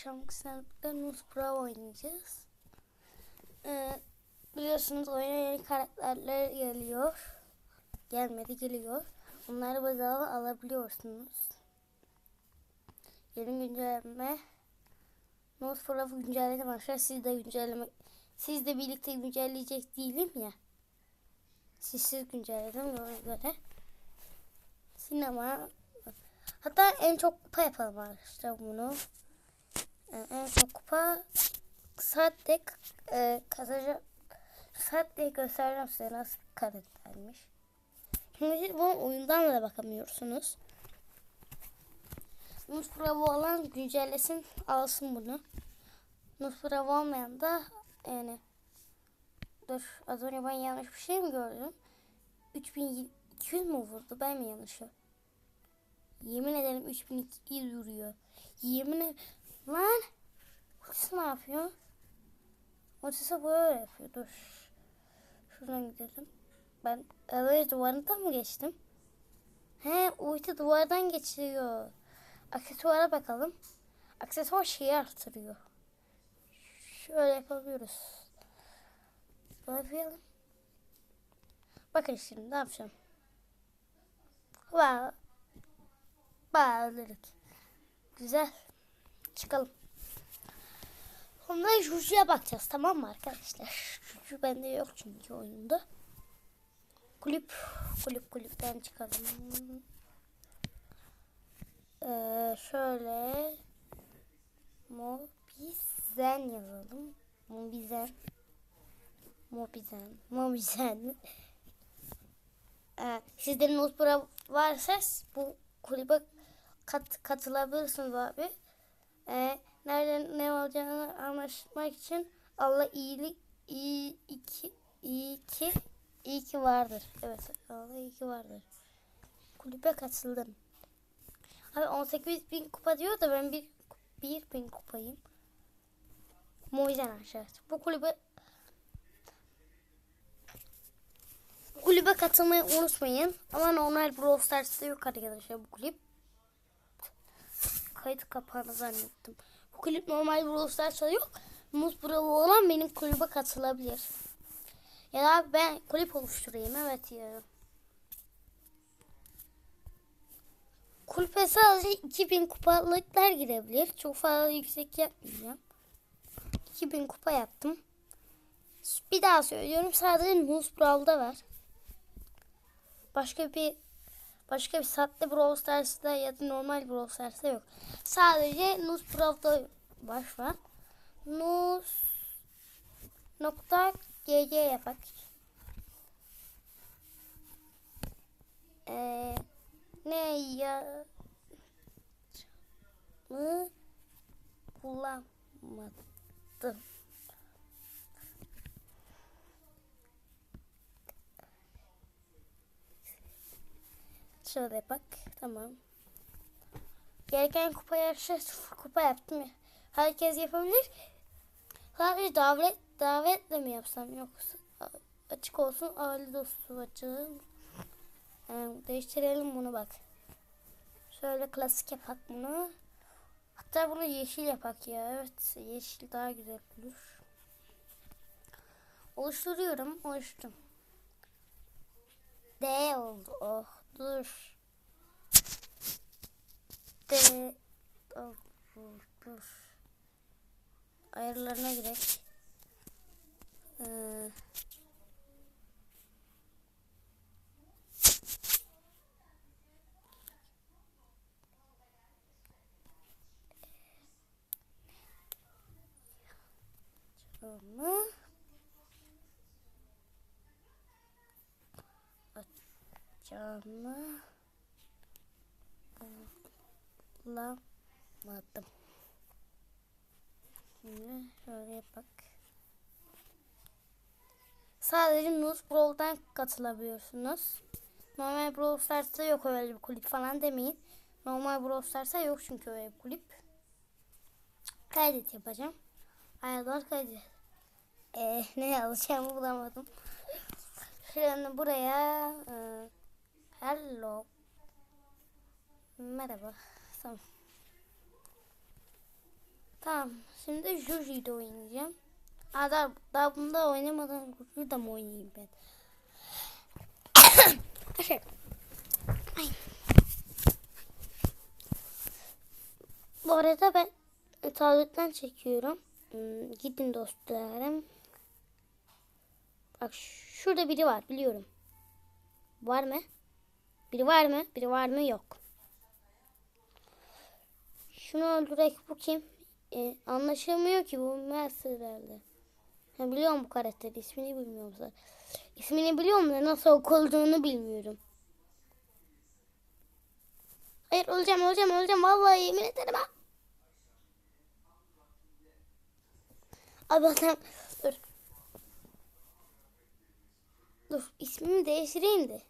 akşamki sınıfta Nus Pro oynayacağız. Ee, biliyorsunuz oyuna yeni karakterler geliyor. Gelmedi geliyor. Onları bedava alabiliyorsunuz. Yeni güncelleme. Nus Pro güncelledim arkadaşlar. Siz de güncelleme siz de birlikte güncelleyecek değilim ya. Siz siz güncelledim ona. Sinema. Hatta en çok kupa yapalım arkadaşlar bunu. Ee, en çok kupa saatte e, kazanacak saatte göstereceğim size nasıl bir karaktermiş. Şimdi bunu oyundan da bakamıyorsunuz. Nus Bravo olan güncellesin alsın bunu. Nus Bravo olmayan da yani dur az önce ben yanlış bir şey mi gördüm? 3200 mu vurdu ben mi yanlış Yemin ederim 3200 vuruyor. Yemin ederim. Lan. Ultisi ne yapıyor? Ultisi böyle yapıyor. Dur. Şuradan gidelim. Ben öyle duvarından mı geçtim? He ulti duvardan geçiyor. Aksesuara bakalım. Aksesuar şeyi artırıyor. Şöyle yapabiliyoruz. Böyle yapalım. Bakın şimdi ne yapacağım. Wow. Bağladık. Güzel. Çıkalım. Ondan Juju'ya bakacağız tamam mı arkadaşlar? Juju bende yok çünkü oyunda. Kulüp. Kulüp kulüpten çıkalım. Ee, şöyle. Mobizen yazalım. Mobizen. Mobizen. Mobizen. Ee, sizde Notebra varsa bu kulübe kat, katılabilirsiniz abi. Ee, nereden ne olacağını anlaşmak için Allah iyilik iyi iki iyi ki iyi ki vardır. Evet Allah iyi ki vardır. Kulübe katıldım. Abi 18 bin kupa diyor da ben bir, bir bin kupayım. Mucizen arkadaşlar. Bu kulübe kulübe katılmayı unutmayın. Ama normal Brawl Stars'ta yok arkadaşlar bu kulüp. Kayıt kapağını zannettim. Bu kulüp normal Brawl Stars'ta yok. Muz Bravo olan benim kulübe katılabilir. Ya da ben kulüp oluşturayım. Evet ya. Kulüpe sadece 2000 kupalıklar girebilir. Çok fazla yüksek yapmayacağım. 2000 kupa yaptım. Bir daha söylüyorum. Sadece Nuz Brawl'da var. Başka bir başka bir saatte Brawl Stars'da ya da normal Brawl Stars'da yok. Sadece Nuz Brawl'da var şu an. Nuz nokta gg yapak. Ee, ne ya mı bulamadım. Şöyle bak. Tamam. Gereken kupa yarışı kupa yaptım. Herkes yapabilir. Sadece davet davetle mi yapsam yoksa açık olsun aile dostu açalım. Yani değiştirelim bunu bak. Şöyle klasik yapak bunu. Hatta bunu yeşil yapak ya. Evet yeşil daha güzel olur. Oluşturuyorum. Oluştum. D oldu. Oh dur. D oh, dur. Ayarlarına girelim. Ee, Camı camı bulamadım. Şimdi şöyle bak. Sadece Nuz Brawl'dan katılabiliyorsunuz. Normal Brawl Stars'ta yok öyle bir kulüp falan demeyin. Normal Brawl Stars'ta yok çünkü öyle bir kulüp. Kaydet yapacağım. Ayarlar kaydet. Ee, ne yazacağımı bulamadım. Şimdi buraya e, hello merhaba tamam. Tamam. Şimdi Juju'yu da oynayacağım. Aa, daha, daha bunda oynamadan Juju'yu da mı oynayayım ben? Şey. Ay. Bu arada ben tabletten çekiyorum. Hmm, gidin dostlarım. Bak şurada biri var biliyorum. Var mı? Biri var mı? Biri var mı? Yok. Şunu öldürek bu kim? Ee, anlaşılmıyor ki bu Mercer herhalde. Ben biliyorum bu karakteri. ismini bilmiyorum zaten. İsmini biliyorum da nasıl okulduğunu bilmiyorum. Hayır öleceğim öleceğim öleceğim. Vallahi yemin ederim ha. Abi adam dur. Dur ismimi değiştireyim de.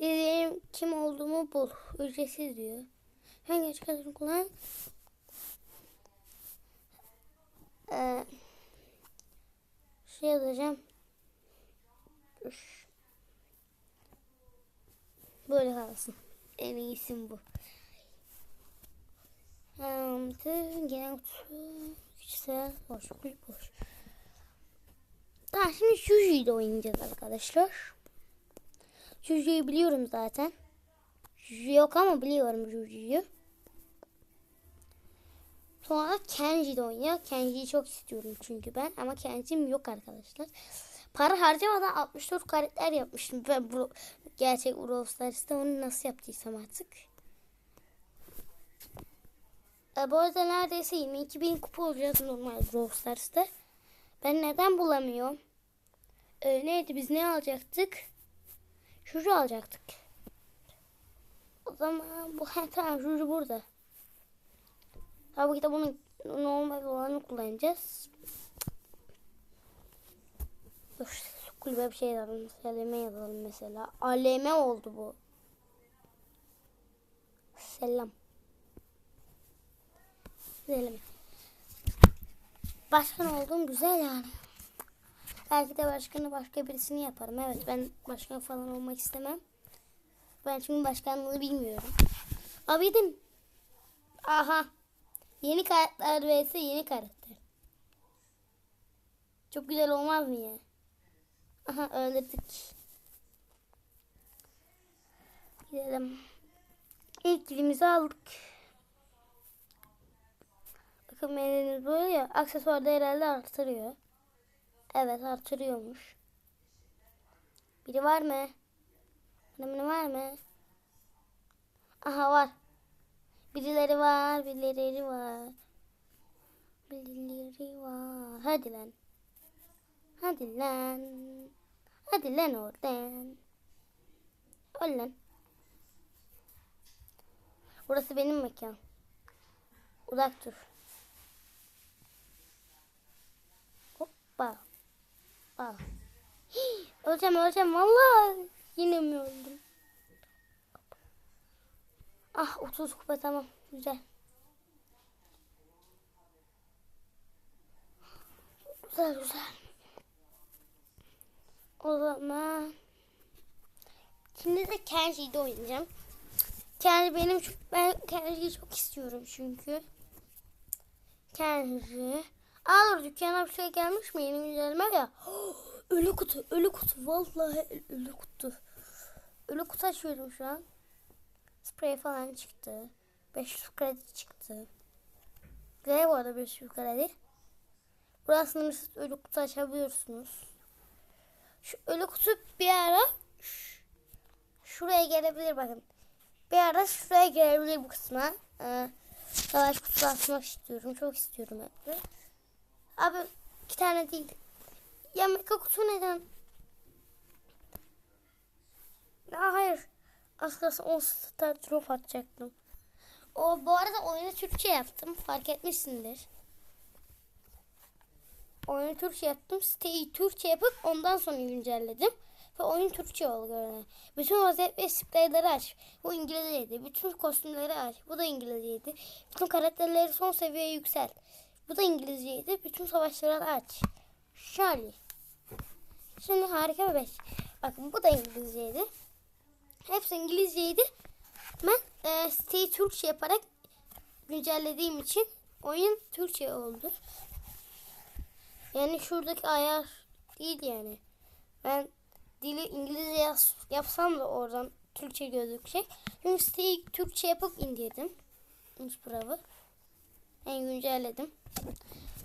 Benim kim olduğumu bul. Ücretsiz diyor. Hangi açık kadar kullan? Ee, şey yazacağım. Böyle kalsın. En iyi isim bu. Um, genel kutu, kişisel, boş, boş. Tamam şimdi Juju'yu da oynayacağız arkadaşlar. Juju'yu biliyorum zaten. Juju yok ama biliyorum Juju'yu. Sonra Kenji de oynuyor. Kenji'yi çok istiyorum çünkü ben. Ama Kenji'm yok arkadaşlar. Para harcamadan 64 karakter yapmıştım. Ben bu gerçek Brawl onu nasıl yaptıysam artık. E, bu arada neredeyse 22 bin kupa olacağız normal Brawl. Ben neden bulamıyorum? E, neydi biz ne alacaktık? Juju alacaktık. O zaman bu tamam Juju burada. Tabii ki de bunun normal olanı kullanacağız. Dur, kulübe bir şey yazalım. Seleme yazalım mesela. Aleme oldu bu. Selam. Seleme. Başkan oldum güzel yani. Belki de başkanı başka birisini yaparım. Evet ben başkan falan olmak istemem. Ben çünkü başkanlığı bilmiyorum. Abidim. Aha. Yeni karakter vs yeni karakter. Çok güzel olmaz mı ya? Aha öldürdük. Gidelim. İlk kilimizi aldık. Bakın menümüz böyle ya. Aksesuarda herhalde artırıyor. Evet artırıyormuş. Biri var mı? Biri var mı? Aha var. Birileri var, birileri var. Birileri var. Hadi lan. Hadi lan. Hadi lan oradan. Öl lan. Burası benim mekan. Uzak dur. Hoppa. Aa. Hii, öleceğim öleceğim vallahi. Yine mi öldüm? Ah 30 kupa tamam. Güzel. Güzel güzel. O zaman şimdi de Kenji'de oynayacağım. Kenji benim ben Kenji'yi çok istiyorum çünkü. Kenji. Aa dükkana bir şey gelmiş mi yeni güncelleme ya. ölü kutu, ölü kutu. Vallahi ölü kutu. Ölü kutu açıyorum şu an. Sprey falan çıktı. 500 kredi çıktı. Güzel bu arada 500 kredi. Burası sınırsız ölü kutu açabiliyorsunuz. Şu ölü kutu bir ara şuraya gelebilir bakın. Bir ara şuraya gelebilir bu kısma. Ee, savaş kutusu açmak istiyorum. Çok istiyorum hep. Abi iki tane değil. Ya mega kutu neden? Aa, hayır. Az 10 star drop atacaktım. O bu arada oyunu Türkçe yaptım. Fark etmişsindir. Oyunu Türkçe yaptım. Siteyi Türkçe yapıp ondan sonra güncelledim. Ve oyun Türkçe oldu görünen. Bütün rozet ve spreyleri aç. Bu İngilizceydi. Bütün kostümleri aç. Bu da İngilizceydi. Bütün karakterleri son seviyeye yükselt. Bu da İngilizceydi. Bütün savaşları aç. Charlie. Şimdi harika bir beş. Bakın bu da İngilizceydi. Hepsi İngilizceydi. Ben e, siteyi Türkçe yaparak güncellediğim için oyun Türkçe oldu. Yani şuradaki ayar değil yani. Ben dili İngilizce yaz, yapsam da oradan Türkçe gözükecek. Çünkü siteyi Türkçe yapıp indirdim. Inspira'yı. Ben güncelledim.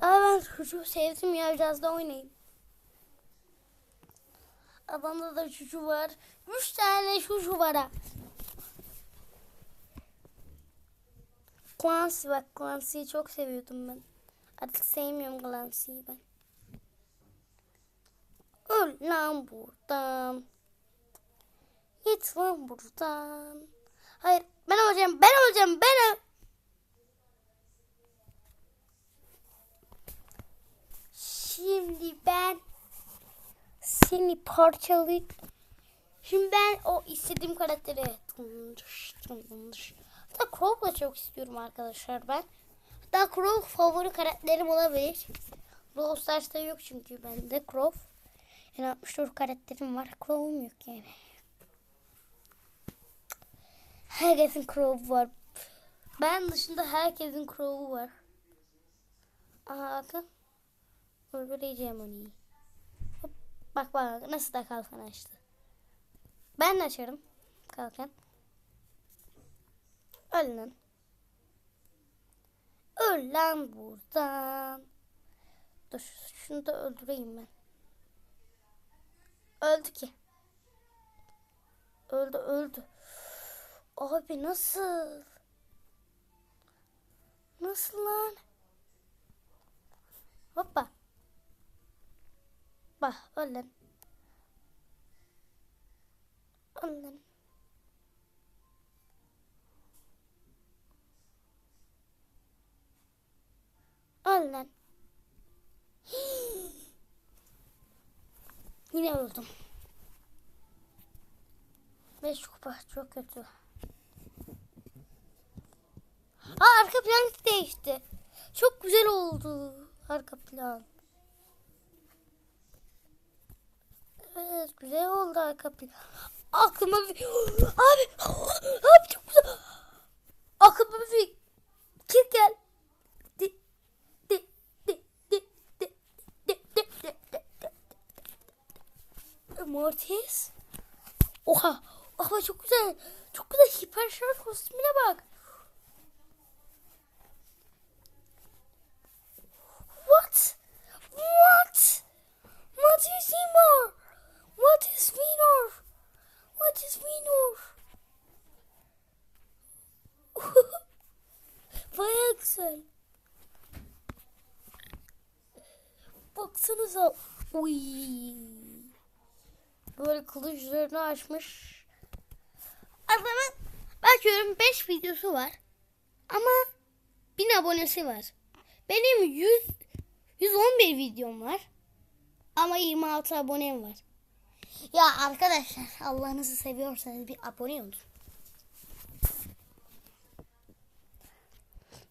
Ama ben çocuğu sevdim ya biraz da oynayayım. Adamda da çocuğu var. Üç tane çocuğu var ha. Clancy bak Clancy'yi çok seviyordum ben. Artık sevmiyorum Clancy'yi ben. Öl lan buradan. Git lan buradan. Hayır ben olacağım ben olacağım ben ol- Şimdi ben seni parçalayıp Şimdi ben o istediğim karakteri. Hatta Crow'u da çok istiyorum arkadaşlar ben. Hatta Crow favori karakterim olabilir. Brawl Stars'ta yok çünkü bende Crow. Yani 64 karakterim var. Crow'um yok yani. Herkesin Crow'u var. Ben dışında herkesin Crow'u var. Aha bakın. Öldüreceğim onu. Hop, bak bak nasıl da kalkan açtı. Ben de açarım kalkan. Öl lan. Öl lan buradan. Dur şunu da öldüreyim ben. Öldü ki. Öldü öldü. Abi nasıl? Nasıl lan? Hoppa. Bak lan. Öl lan. Yine öldüm. Beş kupa çok kötü. Aa arka plan değişti. Çok güzel oldu arka plan. Evet güzel oldu arka plan. Aklıma bir... Abi! Abi çok güzel. Aklıma bir fikir gel. Mortis. Oha. Oha çok güzel. Çok güzel hiper şarj kostümüne bak. Baksanıza. Uy. Böyle kılıçlarını açmış. Adamın bakıyorum 5 videosu var. Ama 1000 abonesi var. Benim 100 111 videom var. Ama 26 abonem var. Ya arkadaşlar Allah'ınızı seviyorsanız bir abone olun.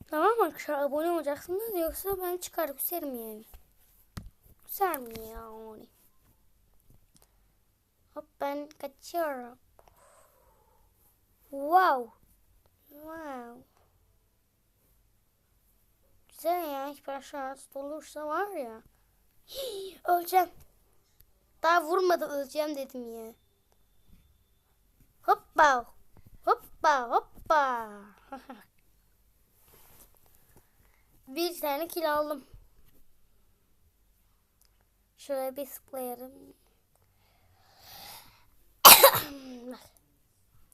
Tamam arkadaşlar abone olacaksınız yoksa ben çıkar küserim yani. Yani. Hop ben kaçıyorum. Wow. Wow. Güzel ya. Hiçbir şans olursa var ya. Hii, öleceğim. Daha vurmadı öleceğim dedim ya. Hoppa. Hoppa hoppa. Bir tane kil aldım. Şöyle bir zıplayalım.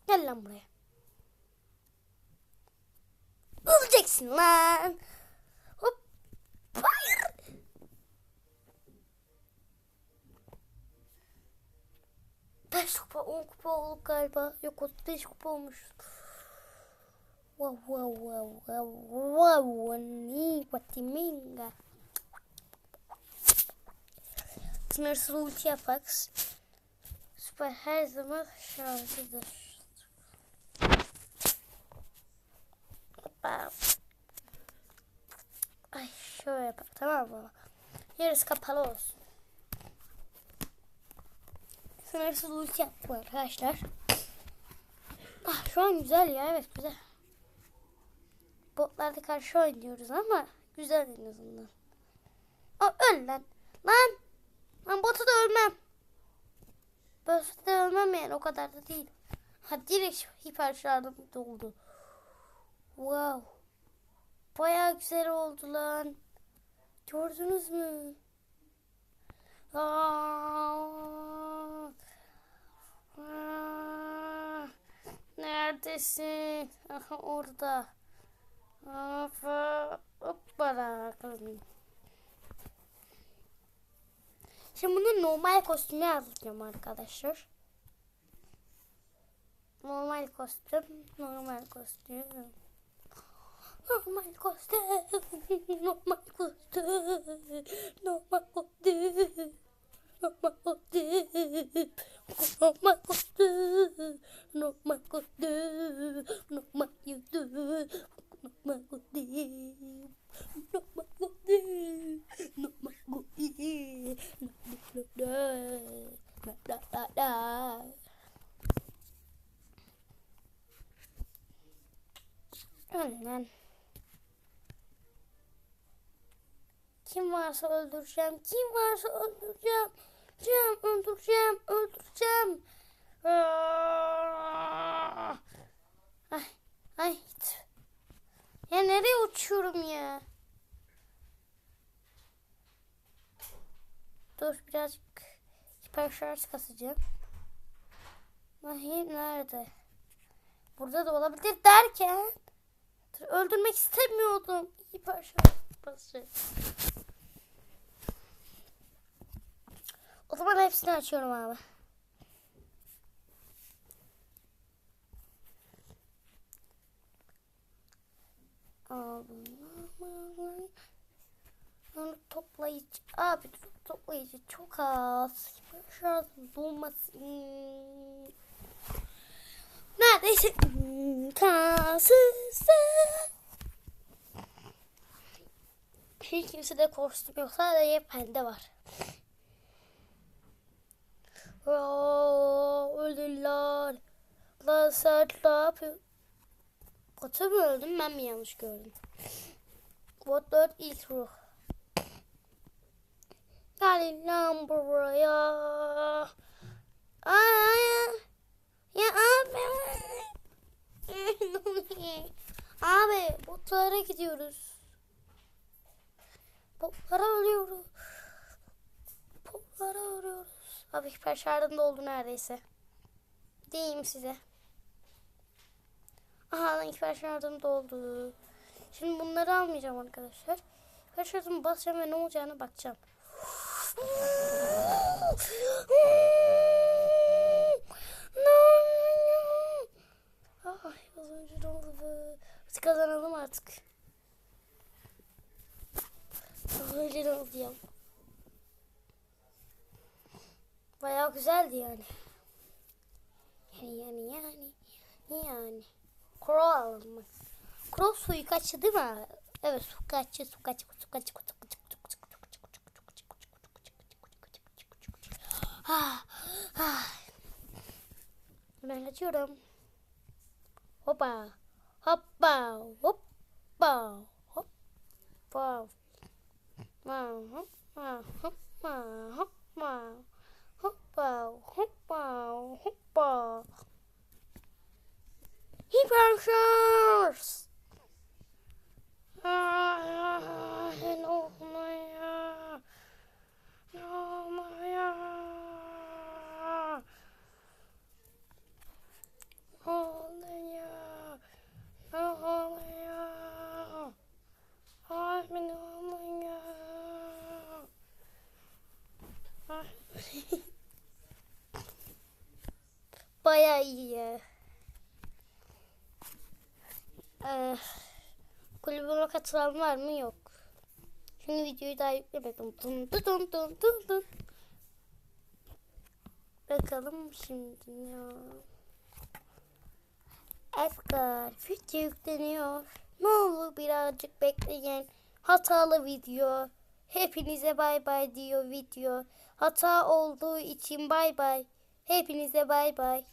Gel lan buraya. Öleceksin lan. Hop. Hayır. Beş kupa, on kupa olduk galiba. Yok, beş kupa olmuş. Wow, wow, wow, wow, wow, ni patiminga. Sınırsız ulti yapak. Süper her zaman şarjıdır. Hoppa. Ay şöyle yapalım tamam mı? Yarısı kapalı olsun. Sınırsız ulti yaptım arkadaşlar. Ah şu an güzel ya evet güzel. botlarda karşı oynuyoruz ama güzel en azından. Aa, öl lan. Lan. Lan botu da ölmem. Botu da ölmem yani o kadar da değil. Ha direkt hiper şarjım doldu. Wow. Baya güzel oldu lan. Gördünüz mü? Neredesin? Aha orada. Hoppa, hoppala. Şimdi bunu normal kostüme alacağım arkadaşlar. Normal kostüm, normal kostüm. Normal kostüm, normal kostüm, normal kostüm, normal kostüm, normal kostüm, normal kostüm, normal not my goodie, not my goodie, not my goodie, not my goodie, da da da da. Aynen. Kim varsa öldüreceğim, kim varsa öldüreceğim, öldüreceğim, öldüreceğim, öldüreceğim. Ay, ay. Ya nereye uçuyorum ya? Dur birazcık hiper şarj kasacağım. Ay nerede? Burada da olabilir derken dur, öldürmek istemiyordum. Hiper şarj basacağım. O zaman hepsini açıyorum abi. Aldım. Onu toplayıcı. Abi dur, toplayıcı çok az. Şarjım dolmasın. Neredeyse imkansız. Hiç kimse de kostüm yok. Sadece pende var. Aa, öldüler. Lan sen ne yapıyor? Kota mı öldüm ben mi yanlış gördüm? Botlar ilk ruh. Gelin lan buraya. Ay, ya abi. abi botlara gidiyoruz. Botlara ölüyoruz. Botlara ölüyoruz. Abi hiper şarjım doldu neredeyse. Diyeyim size. Aha lan hiper şarjım doldu. Şimdi bunları almayacağım arkadaşlar. Hiper basacağım ve ne olacağını bakacağım. Ay az önce ne oldu bu? Biz kazanalım artık. Önce ne oldu ya? Bayağı güzeldi yani. Yani yani yani. Yani. Crow alalım. Suyu kaçtı değil mi? Evet su kaçtı su kaçtı Ah, ah. Ben kaçıyorum. Hoppa. Hoppa. Hoppa. Hoppa. Hoppa. Hoppa. Hoppa. Hoppa. Hoppa. Hoppa. Hoppa. Hiper Shores. Ah, ne olmuyor? Ne olmuyor? Ne oluyor? Ne oluyor? Ay ne oluyor? Ay. Bayağı iyi. Ee, kulübüme katılan var mı? Yok. Şimdi videoyu daha yüklemedim. Dun dun dun dun dun. Bakalım şimdi ya. Edgar video yükleniyor. Ne olur birazcık bekleyin. Hatalı video. Hepinize bay bay diyor video. Hata olduğu için bay bay. Hepinize bay bay.